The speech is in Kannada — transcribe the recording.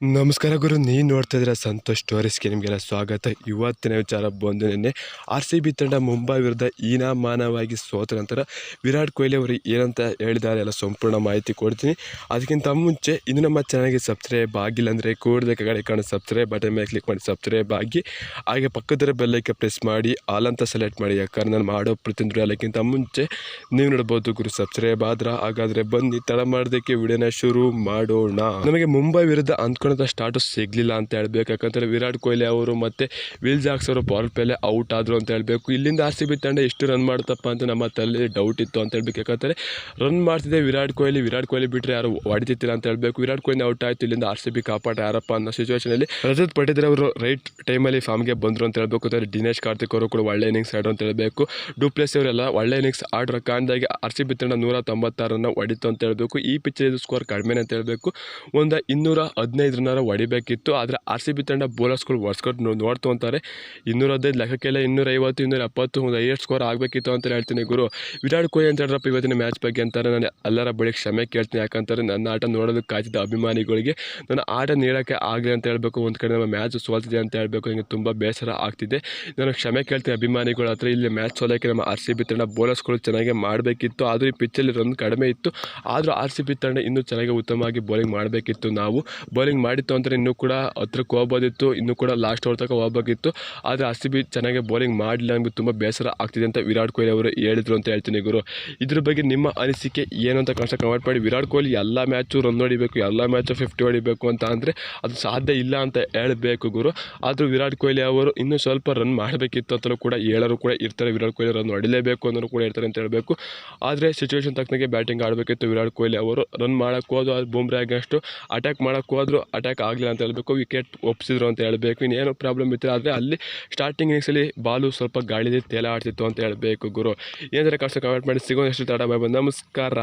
ನಮಸ್ಕಾರ ಗುರು ನೀನು ನೋಡ್ತಾ ಇದ್ದೀರಾ ಸಂತೋಷ್ ಸ್ಟೋರೀಸ್ಗೆ ನಿಮಗೆಲ್ಲ ಸ್ವಾಗತ. ಇವತ್ತಿನ ವಿಚಾರ ಬಂದು ನಿನ್ನೆ ಆರ್ ಸಿ ಬಿ ತಂಡ ಮುಂಬೈ ವಿರುದ್ಧ ಹೀನಾಮಾನವಾಗಿ ಸೋತ ನಂತರ ವಿರಾಟ್ ಕೊಹ್ಲಿ ಅವರು ಏನಂತ ಹೇಳಿದ್ದಾರೆ ಎಲ್ಲ ಸಂಪೂರ್ಣ ಮಾಹಿತಿ ಕೊಡ್ತೀನಿ. ಅದಕ್ಕಿಂತ ಮುಂಚೆ, ಇನ್ನು ನಮ್ಮ ಚಾನಲ್ಗೆ ಸಬ್ಸ್ಕ್ರೈಬ್ ಆಗಿಲ್ಲ ಅಂದರೆ ಕೂಡಲೇ ಕಡೆ ಕಾಣೋ ಸಬ್ಸ್ಕ್ರೈಬ್ ಬಟನ್ ಮೇಲೆ ಕ್ಲಿಕ್ ಮಾಡಿ. ಸಬ್ಸ್ಕ್ರೈಬ್ ಆಗಿ, ಹಾಗೆ ಪಕ್ಕದರ ಬೆಲ್ಲೈಕೆ ಪ್ರೆಸ್ ಮಾಡಿ ಆಲ್ ಅಂತ ಸೆಲೆಕ್ಟ್ ಮಾಡಿ. ಯಾಕಂದ್ರೆ ನಾನು ಮಾಡೋ ಪ್ರತಿಯೊಂದು ಎಲ್ಲಕ್ಕಿಂತ ಮುಂಚೆ, ನೀವು ನೋಡ್ಬೋದು ಗುರು ಸಬ್ಸ್ಕ್ರೈಬ್ ಆದ್ರೆ ಹಾಗಾದರೆ ಬನ್ನಿ, ತಡ ಮಾಡೋದಕ್ಕೆ ವಿಡಿಯೋನ ಶುರು ಮಾಡೋಣ. ನಮಗೆ ಮುಂಬೈ ವಿರುದ್ಧ ಅಂದ್ಕೊಂಡಂಥ ಸ್ಟಾರ್ಟು ಸಿಗಲಿಲ್ಲ ಅಂತ ಹೇಳ್ಬೇಕು. ಯಾಕಂದರೆ ವಿರಾಟ್ ಕೊಹ್ಲಿ ಅವರು ಮತ್ತು ವಿಲ್ ಜಾಕ್ಸ್ ಅವರು ಪವರ್ ಪ್ಲೇಲೆ ಔಟ್ ಆದರು ಅಂತ ಹೇಳಬೇಕು. ಇಲ್ಲಿಂದ ಆರ್ ಸಿ ಬಿ ತಂಡ ಎಷ್ಟು ರನ್ ಮಾಡ್ತಪ್ಪ ಅಂತ ನಮ್ಮ ತಲೆ ಡೌಟ್ ಇತ್ತು ಅಂತ ಹೇಳ್ಬೇಕು. ಯಾಕಂದರೆ ರನ್ ಮಾಡ್ತಿದ್ದೆ ವಿರಾಟ್ ಕೊಹ್ಲಿ ವಿರಾಟ್ ಕೊಹ್ಲಿ ಬಿಟ್ಟರೆ ಯಾರು ಹೊಡಿತಿತ್ತಿಲ್ಲ ಅಂತ ಹೇಳಬೇಕು. ವಿರಾಟ್ ಕೊಹ್ಲಿ ಔಟ್ ಆಯಿತು, ಇಲ್ಲಿಂದ ಆರ್ ಸಿ ಬಿ ಕಾಪಾಟ ಯಾರಪ್ಪ ಅನ್ನೋ ಸಿಚುವೇಷನಲ್ಲಿ ರಜತ್ ಪಟೇದರ್ ಅವರು ರೈಟ್ ಟೈಮಲ್ಲಿ ಫಾರ್ಮ್ಗೆ ಬಂದರು ಅಂತ ಹೇಳ್ಬೇಕು. ಅಂದರೆ ದಿನೇಶ್ ಕಾರ್ತಿಕ್ ಅವರು ಕೂಡ ಒಳ್ಳೆ ಇನ್ನಿಂಗ್ಸ್ ಆಡರು ಅಂತ ಹೇಳಬೇಕು. ಡೂಪ್ಲೆಸ್ ಅವರೆಲ್ಲ ಒಳ್ಳೆ ಇನ್ನಿಂಗ್ಸ್ ಆಡ್ರ ಕಾರಣದಾಗಿ ಆರ್ ಸಿ ಬಿ ತಂಡ ನೂರ ತೊಂಬತ್ತಾರನ್ನು ಹೊಡಿತು ಅಂತ ಹೇಳಬೇಕು. ಈ ಪಿಚ್ಚಲ್ಲಿ ಸ್ಕೋರ್ ಕಡಿಮೆ ಅಂತ ಹೇಳಬೇಕು. ಒಂದು ಇನ್ನೂರ ಹದಿನೈದು ರನ್ನಾರ ಹೊಡಿಬೇಕಿತ್ತು ಆದರೆ ಆರ್ ಸಿ ಬಿ ತಂಡ ಬೌಲರ್ಸ್ಗಳು ನೋ- ನೋಡ್ತು ಅಂತಾರೆ. ಇನ್ನೂರ ಹದಿನೈದು ಲೆಕ್ಕಕ್ಕೆಲ್ಲ ಇನ್ನೂರ ಐವತ್ತು ಇನ್ನೂರ ಎಪ್ಪತ್ತು ಒಂದು ಐವತ್ತು ಸ್ಕೋರ್ ಆಗಬೇಕಿತ್ತು ಅಂತ ಹೇಳ್ತೀನಿ ಗುರು. ವಿರಾಟ್ ಕೊಹ್ಲಿ ಅಂತ ಹೇಳಿದ್ರಪ್ಪ ಇವತ್ತಿನ ಮ್ಯಾಚ್ ಬಗ್ಗೆ ಅಂತಾರೆ. ನಾನು ಎಲ್ಲರ ಬಳಿ ಕ್ಷಮೆ ಕೇಳ್ತೀನಿ ಯಾಕಂತಾರೆ ನನ್ನ ಆಟ ನೋಡೋದಕ್ಕೆ ಕಾಯ್ತಿದ್ದ ಅಭಿಮಾನಿಗಳಿಗೆ ನನ್ನ ಆಟ ನೀಡೋಕ್ಕೆ ಆಗಲಿ ಅಂತ ಹೇಳಬೇಕು, ಒಂದು ಕಡೆ ನಮ್ಮ ಮ್ಯಾಚ್ ಸೋಲ್ತಿದೆ ಅಂತ ಹೇಳಬೇಕು, ನನಗೆ ತುಂಬ ಬೇಸರ ಆಗ್ತಿದೆ. ನಾನು ಕ್ಷಮೆ ಕೇಳ್ತೀನಿ ಅಭಿಮಾನಿಗಳ ಹತ್ರ, ಇಲ್ಲಿ ಮ್ಯಾಚ್ ಸೋಲೋಕ್ಕೆ ನಮ್ಮ ಆರ್ ಸಿ ಬಿ ತಂಡ ಬೌಲರ್ಸ್ಗಳು ಚೆನ್ನಾಗಿ ಮಾಡಬೇಕಿತ್ತು, ಆದರೂ ಈ ಪಿಚ್ಚಲ್ಲಿ ರನ್ ಕಡಿಮೆ ಇತ್ತು, ಆದರೂ ಆರ್ ಸಿ ಬಿ ತಂಡ ಇನ್ನೂ ಚೆನ್ನಾಗಿ ಉತ್ತಮವಾಗಿ ಬೌಲಿಂಗ್ ಮಾಡಬೇಕಿತ್ತು ನಾವು. ಬೌಲಿಂಗ್ ಮಾಡಿತ್ತು ಅಂದರೆ ಇನ್ನೂ ಕೂಡ ಹತ್ರಕ್ಕೆ ಹೋಗ್ಬೋದಿತ್ತು, ಇನ್ನೂ ಕೂಡ ಲಾಸ್ಟ್ ಓವರ್ ತನಕ ಹೋಗ್ಬೇಕಿತ್ತು. ಆದರೆ ಆರ್ ಬಿ ಚೆನ್ನಾಗಿ ಬೌಲಿಂಗ್ ಮಾಡಲಿಲ್ಲ, ನಮಗೆ ತುಂಬ ಬೇಸರ ಆಗ್ತಿದೆ ಅಂತ ವಿರಾಟ್ ಕೊಹ್ಲಿ ಅವರು ಹೇಳಿದರು ಅಂತ ಹೇಳ್ತೀನಿ ಗುರು. ಇದ್ರ ಬಗ್ಗೆ ನಿಮ್ಮ ಅನಿಸಿಕೆ ಏನು ಅಂತ ಕಷ್ಟ ಕಮೆಂಟ್ ಮಾಡಿ. ವಿರಾಟ್ ಕೊಹ್ಲಿ ಎಲ್ಲ ಮ್ಯಾಚು ರನ್ ಹೊಡಿಬೇಕು, ಎಲ್ಲ ಮ್ಯಾಚು ಫಿಫ್ಟಿ ಹೊಡಿಬೇಕು ಅಂತ ಅಂದರೆ ಅದು ಸಾಧ್ಯ ಇಲ್ಲ ಅಂತ ಹೇಳಬೇಕು ಗುರು. ಆದರೂ ವಿರಾಟ್ ಕೊಹ್ಲಿ ಅವರು ಇನ್ನೂ ಸ್ವಲ್ಪ ರನ್ ಮಾಡಬೇಕಿತ್ತು ಅಂತಲೂ ಕೂಡ ಹೇಳೋರು ಕೂಡ ಇರ್ತಾರೆ. ವಿರಾಟ್ ಕೊಹ್ಲಿ ರನ್ ಹೊಡಿಲೇಬೇಕು ಅನ್ನೋರು ಕೂಡ ಇರ್ತಾರೆ ಅಂತ ಹೇಳಬೇಕು. ಆದರೆ ಸಿಚುವೇಶನ್ ತಕ್ಕನಾಗೆ ಬ್ಯಾಟಿಂಗ್ ಆಡಬೇಕಿತ್ತು ವಿರಾಟ್ ಕೊಹ್ಲಿ ಅವರು. ರನ್ ಮಾಡೋಕ್ಕೆ ಹೋದ್ರು ಅದು ಬೂಮ್ರಾ ಅಗೇನ್ಸ್ಟು ಅಟ್ಯಾಕ್ ಮಾಡೋಕ್ಕೆ ಹೋದ್ರು ಅಟ್ಯಾಕ್ ಆಗಲಿಲ್ಲ ಅಂತ ಹೇಳಬೇಕು ವಿಕೆಟ್ ಒಪ್ಪಿಸಿದ್ರು ಅಂತ ಹೇಳಬೇಕು ಇನ್ನೇನು ಪ್ರಾಬ್ಲಮ್ ಇತ್ತು ಆದರೆ ಅಲ್ಲಿ ಸ್ಟಾರ್ಟಿಂಗ್ ಇನ್ನಿಂಗ್ಸಲ್ಲಿ ಬಾಲು ಸ್ವಲ್ಪ ಗಾಳಿಲಿ ತೇಲಾಡ್ತಿತ್ತು ಅಂತ ಹೇಳಬೇಕು ಗುರು. ಏನಾದರೆ ಕಷ್ಟ ಕಮೆಂಟ್ ಮಾಡಿ ಸಿಗೋ ಎಷ್ಟು ತಡ ಬಾಯ್ ನಮಸ್ಕಾರ.